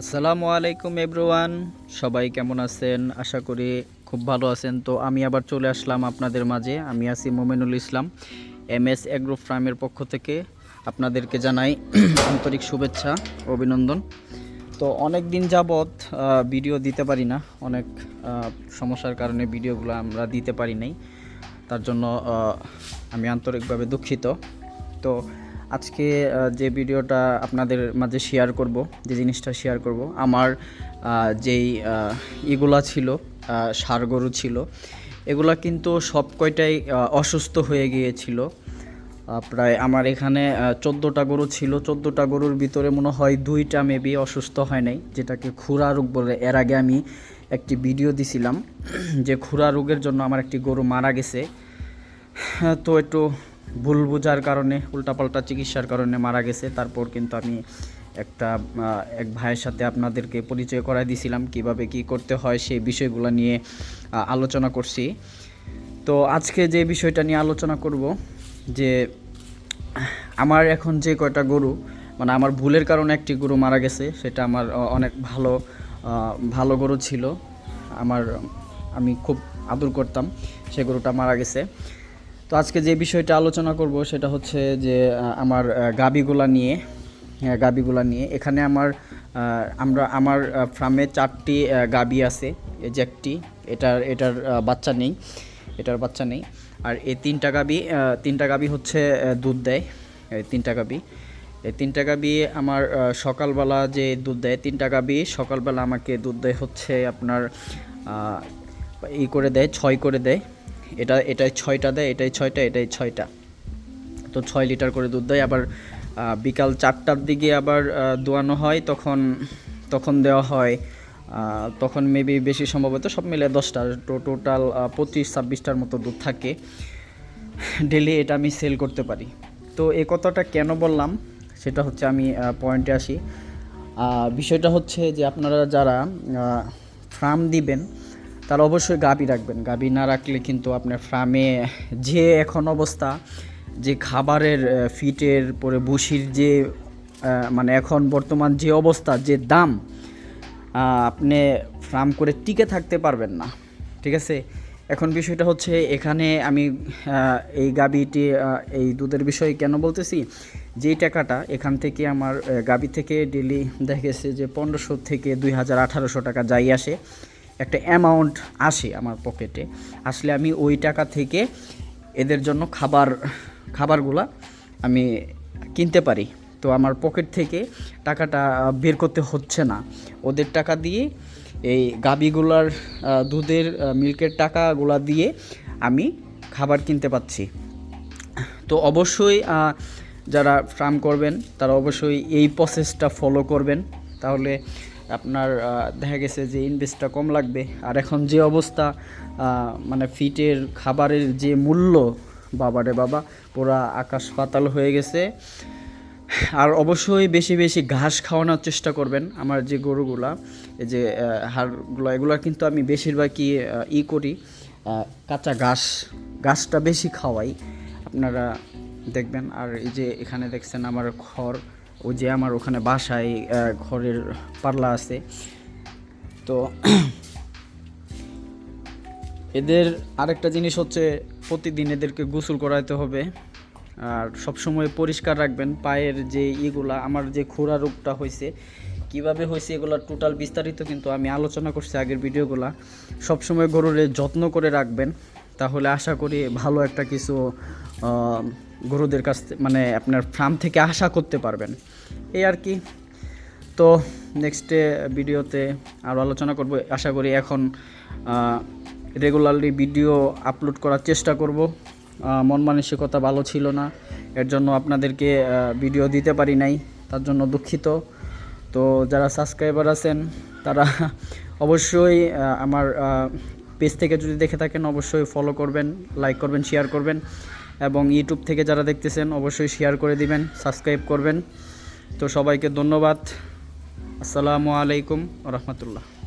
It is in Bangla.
আসসালামু আলাইকুম এভরিওয়ান, সবাই কেমন আছেন? আশা করি খুব ভালো আছেন। তো আমি আবার চলে আসলাম আপনাদের মাঝে। আমি আছি Momenul Islam, M S agro ফার্মের পক্ষ থেকে। আপনাদেরকে জানাই আন্তরিক শুভেচ্ছা, অভিনন্দন। তো অনেক দিন যাবৎ ভিডিও দিতে পারি না। অনেক সমস্যার কারণে ভিডিওগুলো আমরা দিতে পারি নাই। তার জন্য আমি আন্তরিকভাবে দুঃখিত। তো আজকে যে ভিডিওটা আপনাদের মাঝে শেয়ার করব যে জিনিসটা শেয়ার করব আমার যেই ইগুলা ছিল ষাঁড় গরু ছিল এগুলা কিন্তু সব কয়টাই অসুস্থ হয়ে গিয়েছিল। প্রায় আমার এখানে চোদ্দোটা গরু ছিল চোদ্দোটা গরুর ভিতরে মনে হয় দুইটা মেবি অসুস্থ হয় নাই যেটাকে খুরা রোগ বলে। এর আগে আমি একটি ভিডিও দিছিলাম যে খুরা রোগের জন্য আমার একটি গরু মারা গেছে। হ্যাঁ, তো একটু ভুল বোঝার কারণে, উল্টাপাল্টা চিকিৎসার কারণে মারা গেছে। তারপর কিন্তু আমি একটা এক ভাইয়ের সাথে আপনাদেরকে পরিচয় করাই দিয়েছিলাম কীভাবে কি করতে হয় সেই বিষয়গুলো নিয়ে আলোচনা করছি। তো আজকে যে বিষয়টা নিয়ে আলোচনা করব, যে আমার এখন যে কয়টা গরু মানে আমার ভুলের কারণে একটি গরু মারা গেছে, সেটা আমার অনেক ভালো ভালো গরু ছিল। আমার, আমি খুব আদর করতাম, সে গরুটা মারা গেছে। তো আজকে যে বিষয়টা আলোচনা করব সেটা হচ্ছে যে আমার গাবিগুলা নিয়ে হ্যাঁ, গাবিগুলা নিয়ে। এখানে আমার আমরা আমার ফার্মে চারটি গাবি আছে যে একটি এটার এটার বাচ্চা নেই এটার বাচ্চা নেই। আর এই তিনটা গাবি তিনটা গাবি হচ্ছে দুধ দেয় এই তিনটা গাবি। এই তিনটা গাবি আমার সকালবেলা যে দুধ দেয় তিনটা গাবি সকালবেলা আমাকে দুধ দেয় হচ্ছে আপনার ই করে দেয় ছয় করে দেয়। এটা, এটাই ছয়টা দেয়, এটাই ছয়টা এটাই ছয়টা। তো ছয় লিটার করে দুধ দেয়। আবার বিকাল চারটার দিকে আবার দোয়ানো হয়, তখন তখন দেওয়া হয়। তখন মেবি বেশি সম্ভবত সব মিলে দশটা তো টোটাল পঁচিশ, ছাব্বিশটার মতো দুধ থাকে। ডেলি এটা আমি সেল করতে পারি। তো এই কথাটা কেন বললাম, সেটা হচ্ছে আমি পয়েন্টে আসি। বিষয়টা হচ্ছে যে আপনারা যারা ফার্ম দিবেন তারা অবশ্যই গাবি রাখবেন। গাবি না রাখলে কিন্তু আপনার ফার্মে যে এখন অবস্থা, যে খাবারের ফিটের, পরে ভুসির যে মানে এখন বর্তমান যে অবস্থা, যে দাম আপনি ফার্ম করে টিকে থাকতে পারবেন না। ঠিক আছে? এখন বিষয়টা হচ্ছে এখানে আমি এই গাবিটি এই দুধের বিষয়ে কেন বলতেছি? যেই টাকাটা এখান থেকে আমার গাবি থেকে ডেলি দেখা গেছে যে পনেরোশো থেকে দুই হাজার আঠারোশো টাকা যাই আসে। একটা অ্যামাউন্ট আসে আমার পকেটে আসলে আমি ওই টাকা থেকে এদের জন্য খাবার, খাবারগুলা আমি কিনতে পারি। তো আমার পকেট থেকে টাকাটা বের করতে হচ্ছে না। ওদের টাকা দিয়ে এই গাবিগুলার দুধের মিল্কের টাকাগুলা দিয়ে আমি খাবার কিনতে পাচ্ছি তো অবশ্যই যারা ফার্ম করবেন, তারা অবশ্যই এই প্রসেসটা ফলো করবেন। তাহলে আপনার দেখা গেছে যে ইনভেস্টটা কম লাগবে। আর এখন যে অবস্থা মানে ফিটের খাবারের যে মূল্য বাবারে বাবা, পুরা আকাশ পাতাল হয়ে গেছে। আর অবশ্যই বেশি বেশি ঘাস খাওয়ানোর চেষ্টা করবেন আমার যে গরুগুলা, এই যে হাড়গুলো, এগুলো কিন্তু আমি বেশিরভাগই ই করি কাঁচা ঘাস, ঘাসটা বেশি খাওয়াই। আপনারা দেখবেন, আর এই যে এখানে দেখছেন আমার খড় ওই যে আমার ওখানে বাসায় ঘরের পাল্লা আছে। তো এদের আরেকটা জিনিস হচ্ছে, প্রতিদিন এদেরকে গোসল করাইতে হবে। আর সবসময় পরিষ্কার রাখবেন, পায়ের যে ইগুলা, আমার যে খোরা রোগটা হয়েছে কীভাবে হয়েছে এগুলো টোটাল বিস্তারিত কিন্তু আমি আলোচনা করছি আগের ভিডিওগুলা। সবসময় গরুরে যত্ন করে রাখবেন, তাহলে আশা করি ভালো একটা কিছু গরুদের কাছ মানে আপনার ফার্ম থেকে আশা করতে পারবেন। এই আর কি। তো নেক্সটে ভিডিওতে আরও আলোচনা করব। আশা করি এখন রেগুলারলি ভিডিও আপলোড করার চেষ্টা করব। মন মানসিকতা ভালো ছিল না। এর জন্য আপনাদেরকে ভিডিও দিতে পারি নাই। তার জন্য দুঃখিত। তো যারা সাবস্ক্রাইবার আছেন, তারা অবশ্যই আমার পেজ থেকে যদি দেখে থাকেন, অবশ্যই ফলো করবেন লাইক করবেন শেয়ার করবেন। এবং ইউটিউব থেকে যারা দেখতেছেন, অবশ্যই শেয়ার করে দিবেন সাবস্ক্রাইব করবেন। তো সবাইকে ধন্যবাদ। আসসালামু আলাইকুম রহমতুল্লাহ।